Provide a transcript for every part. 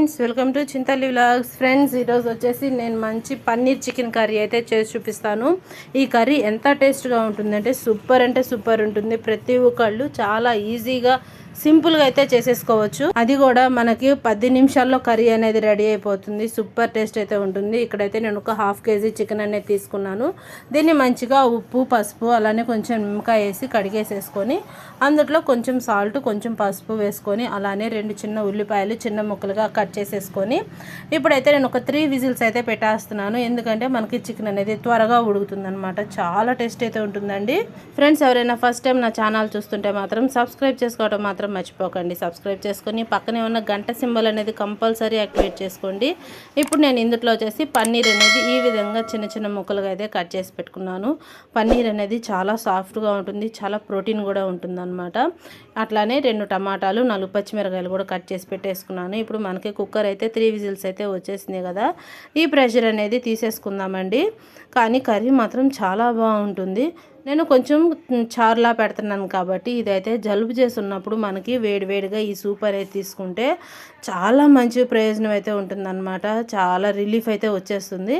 Friends welcome to Chintalli vlogs. Friends ఈరోజు వచ్చేసి నేను మంచి పన్నీర్ చికెన్ కర్రీ అయితే చేసి చూపిస్తాను. ఈ కర్రీ ఎంత టేస్ట్గా ఉంటుందంటే సూపర్ అంటే సూపర్ ఉంటుంది. ప్రతి ఒక్కళ్ళు చాలా ఈజీగా సింపుల్గా అయితే చేసేసుకోవచ్చు. అది కూడా మనకి పది నిమిషాల్లో కర్రీ అనేది రెడీ అయిపోతుంది. సూపర్ టేస్ట్ అయితే ఉంటుంది. ఇక్కడైతే నేను ఒక హాఫ్ కేజీ చికెన్ అనేది తీసుకున్నాను. దీన్ని మంచిగా ఉప్పు పసుపు అలానే కొంచెం నిమ్మకాయ వేసి కడిగేసేసుకొని అందులో కొంచెం సాల్ట్ కొంచెం పసుపు వేసుకొని అలానే రెండు చిన్న ఉల్లిపాయలు చిన్న ముక్కలుగా కట్ చేసేసుకొని ఇప్పుడైతే నేను ఒక త్రీ విజిల్స్ అయితే పెట్టేస్తున్నాను. ఎందుకంటే మనకి చికెన్ అనేది త్వరగా ఉడుకుతుందనమాట చాలా టేస్ట్ అయితే ఉంటుందండి. ఫ్రెండ్స్ ఎవరైనా ఫస్ట్ టైం నా ఛానల్ చూస్తుంటే మాత్రం సబ్స్క్రైబ్ చేసుకోవడం మాత్రం మాత్రం మర్చిపోకండి. సబ్స్క్రైబ్ చేసుకొని పక్కనే ఉన్న గంట సింబల్ అనేది కంపల్సరీ యాక్టివేట్ చేసుకోండి. ఇప్పుడు నేను ఇందులో వచ్చేసి పన్నీర్ అనేది ఈ విధంగా చిన్న చిన్న ముక్కలుగా అయితే కట్ చేసి పెట్టుకున్నాను. పన్నీర్ అనేది చాలా సాఫ్ట్గా ఉంటుంది చాలా ప్రోటీన్ కూడా ఉంటుందన్నమాట. అట్లానే రెండు టమాటాలు నాలుగు పచ్చిమిరకాయలు కూడా కట్ చేసి పెట్టేసుకున్నాను. ఇప్పుడు మనకి కుక్కర్ అయితే త్రీ విజిల్స్ అయితే వచ్చేసింది కదా. ఈ ప్రెషర్ అనేది తీసేసుకుందామండి. కానీ కర్రీ మాత్రం చాలా బాగుంటుంది. నేను కొంచెం చారులా పెడుతున్నాను కాబట్టి ఇదైతే జలుబు చేస్తున్నప్పుడు మనకి వేడివేడిగా ఈ సూప్ అనేది తీసుకుంటే చాలా మంచి ప్రయోజనం అయితే ఉంటుందన్నమాట. చాలా రిలీఫ్ అయితే వచ్చేస్తుంది.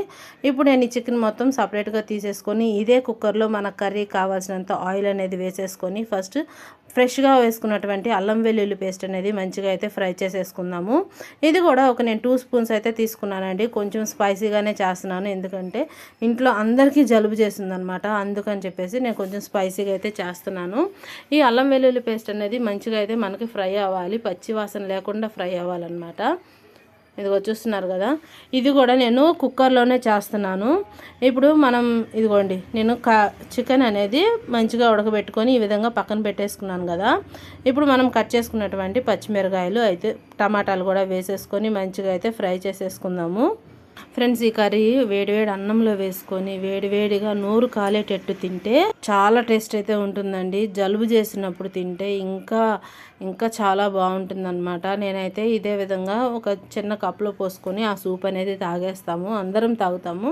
ఇప్పుడు నేను ఈ చికెన్ మొత్తం సపరేట్గా తీసేసుకొని ఇదే కుక్కర్లో మన కర్రీ కావాల్సినంత ఆయిల్ అనేది వేసేసుకొని ఫస్ట్ ఫ్రెష్గా వేసుకున్నటువంటి అల్లం వెల్లుల్లి పేస్ట్ అనేది మంచిగా అయితే ఫ్రై చేసేసుకుందాము. ఇది కూడా ఒక నేను టూ స్పూన్స్ అయితే తీసుకున్నానండి. కొంచెం స్పైసీగానే చేస్తున్నాను. ఎందుకంటే ఇంట్లో అందరికీ జలుబు చేసిందనమాట అందుకని చెప్పేసి నేను కొంచెం స్పైసీగా అయితే చేస్తున్నాను. ఈ అల్లం వెల్లుల్లి పేస్ట్ అనేది మంచిగా అయితే మనకి ఫ్రై అవ్వాలి. పచ్చి వాసన లేకుండా ఫ్రై అవ్వాలన్నమాట. ఇదిగో చూస్తున్నారు కదా? ఇది కూడా నేను కుక్కర్లోనే చేస్తున్నాను. ఇప్పుడు మనం ఇదిగోండి నేను కా చికెన్ అనేది మంచిగా ఉడకబెట్టుకొని ఈ విధంగా పక్కన పెట్టేసుకున్నాను కదా. ఇప్పుడు మనం కట్ చేసుకున్నటువంటి పచ్చిమిరకాయలు అయితే టమాటాలు కూడా వేసేసుకొని మంచిగా అయితే ఫ్రై చేసేసుకుందాము. ఫ్రెండ్స్ ఈ కర్రీ వేడివేడి అన్నంలో వేసుకొని వేడివేడిగా నోరు కాలేటట్టు తింటే చాలా టేస్ట్ అయితే ఉంటుందండి. జలుబు చేసినప్పుడు తింటే ఇంకా ఇంకా చాలా బాగుంటుందన్నమాట. నేనైతే ఇదే విధంగా ఒక చిన్న కప్లో పోసుకొని ఆ సూప్ అనేది తాగేస్తాము. అందరం తాగుతాము.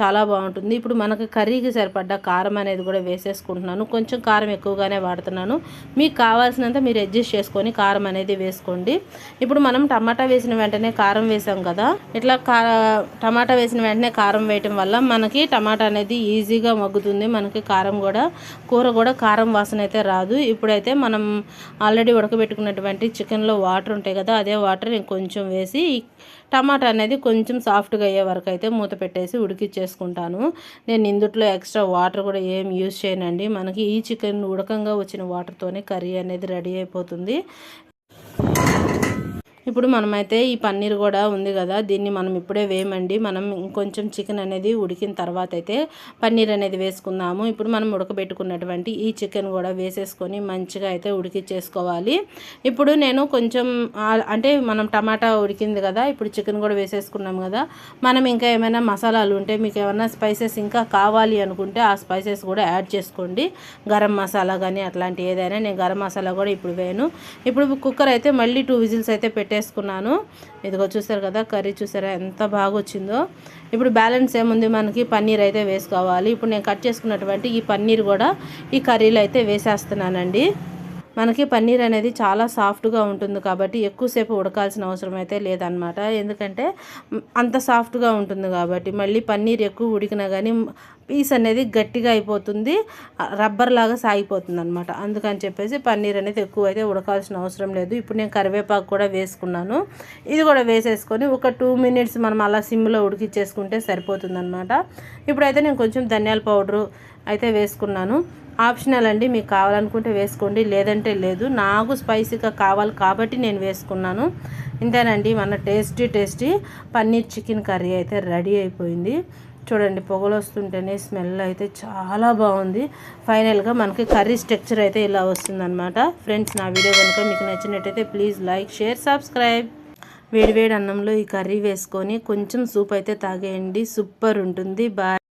చాలా బాగుంటుంది. ఇప్పుడు మనకు కర్రీకి సరిపడ్డ కారం అనేది కూడా వేసేసుకుంటున్నాను. కొంచెం కారం ఎక్కువగానే వాడుతున్నాను. మీకు కావాల్సినంత మీరు అడ్జస్ట్ చేసుకొని కారం అనేది వేసుకోండి. ఇప్పుడు మనం టమాటా వేసిన వెంటనే కారం వేసాం కదా? ఇట్లా కా టమాటా వేసిన వెంటనే కారం వేయటం వల్ల మనకి టమాటా అనేది ఈజీగా మగ్గుతుంది. మనకి కారం కూడా కూర కూడా కారం వాసన అయితే రాదు. ఇప్పుడైతే మనం ఆల్రెడీ ఉడకబెట్టుకున్నటువంటి చికెన్లో వాటర్ ఉంటాయి కదా అదే వాటర్ నేను కొంచెం వేసి టమాటా అనేది కొంచెం సాఫ్ట్గా అయ్యే వరకు అయితే మూత పెట్టేసి ఉడికిచ్చేసుకుంటాను. నేను ఇందుట్లో ఎక్స్ట్రా వాటర్ కూడా ఏం యూజ్ చేయనండి. మనకి ఈ చికెన్ ఉడకంగా వచ్చిన వాటర్తోనే కర్రీ అనేది రెడీ అయిపోతుంది. ఇప్పుడు మనమైతే ఈ పన్నీర్ కూడా ఉంది కదా దీన్ని మనం ఇప్పుడే వేయమండి. మనం ఇంకొంచెం చికెన్ అనేది ఉడికిన తర్వాత అయితే పన్నీర్ అనేది వేసుకుందాము. ఇప్పుడు మనం ఉడకబెట్టుకున్నటువంటి ఈ చికెన్ కూడా వేసేసుకొని మంచిగా అయితే ఉడికిచ్చేసుకోవాలి. ఇప్పుడు నేను కొంచెం అంటే మనం టమాటా ఉడికింది కదా ఇప్పుడు చికెన్ కూడా వేసేసుకున్నాం కదా మనం ఇంకా ఏమైనా మసాలాలు ఉంటే మీకు ఏమైనా స్పైసెస్ ఇంకా కావాలి అనుకుంటే ఆ స్పైసెస్ కూడా యాడ్ చేసుకోండి. గరం మసాలా కానీ అట్లాంటి ఏదైనా నేను గరం మసాలా కూడా ఇప్పుడు వేయను. ఇప్పుడు కుక్కర్ అయితే మళ్ళీ టూ విజిల్స్ అయితే పెట్టే పెట్టేసుకున్నాను. ఇదిగో చూసారు కదా కర్రీ చూసారా ఎంత బాగా వచ్చిందో ఇప్పుడు బ్యాలెన్స్ ఏముంది మనకి? పన్నీర్ అయితే వేసుకోవాలి. ఇప్పుడు నేను కట్ చేసుకున్నటువంటి ఈ పన్నీర్ కూడా ఈ కర్రీలో అయితే వేసేస్తున్నానండి. మనకి పన్నీర్ అనేది చాలా సాఫ్ట్గా ఉంటుంది కాబట్టి ఎక్కువసేపు ఉడకాల్సిన అవసరం అయితే లేదనమాట ఎందుకంటే అంత సాఫ్ట్గా ఉంటుంది కాబట్టి మళ్ళీ పన్నీర్ ఎక్కువ ఉడికినా కానీ పీస్ అనేది గట్టిగా అయిపోతుంది రబ్బర్ లాగా సాగిపోతుంది అనమాట అందుకని చెప్పేసి పన్నీర్ అనేది ఎక్కువ అయితే ఉడకాల్సిన అవసరం లేదు. ఇప్పుడు నేను కరివేపాకు కూడా వేసుకున్నాను. ఇది కూడా వేసేసుకొని ఒక టూ మినిట్స్ మనం అలా సిమ్లో ఉడికిచ్చేసుకుంటే సరిపోతుంది అనమాట ఇప్పుడైతే నేను కొంచెం ధనియాల పౌడరు అయితే వేసుకున్నాను. ఆప్షనల్ అండి మీకు కావాలనుకుంటే వేసుకోండి లేదంటే లేదు. నాకు స్పైసీగా కావాలి కాబట్టి నేను వేసుకున్నాను. ఇంతేనండి మన tasty tasty paneer chicken curry అయితే రెడీ అయిపోయింది. చూడండి పొగలు వస్తుంటేనే స్మెల్ అయితే చాలా బాగుంది. ఫైనల్గా మనకి కర్రీ స్ట్రక్చర్ అయితే ఇలా వస్తుందన్నమాట. ఫ్రెండ్స్ నా వీడియో కనుక మీకు నచ్చినట్టయితే ప్లీజ్ లైక్ షేర్ సబ్స్క్రైబ్. వేడివేడి అన్నంలో ఈ కర్రీ వేసుకొని కొంచెం సూప్ అయితే తాగేయండి. సూపర్ ఉంటుంది. బాయ్.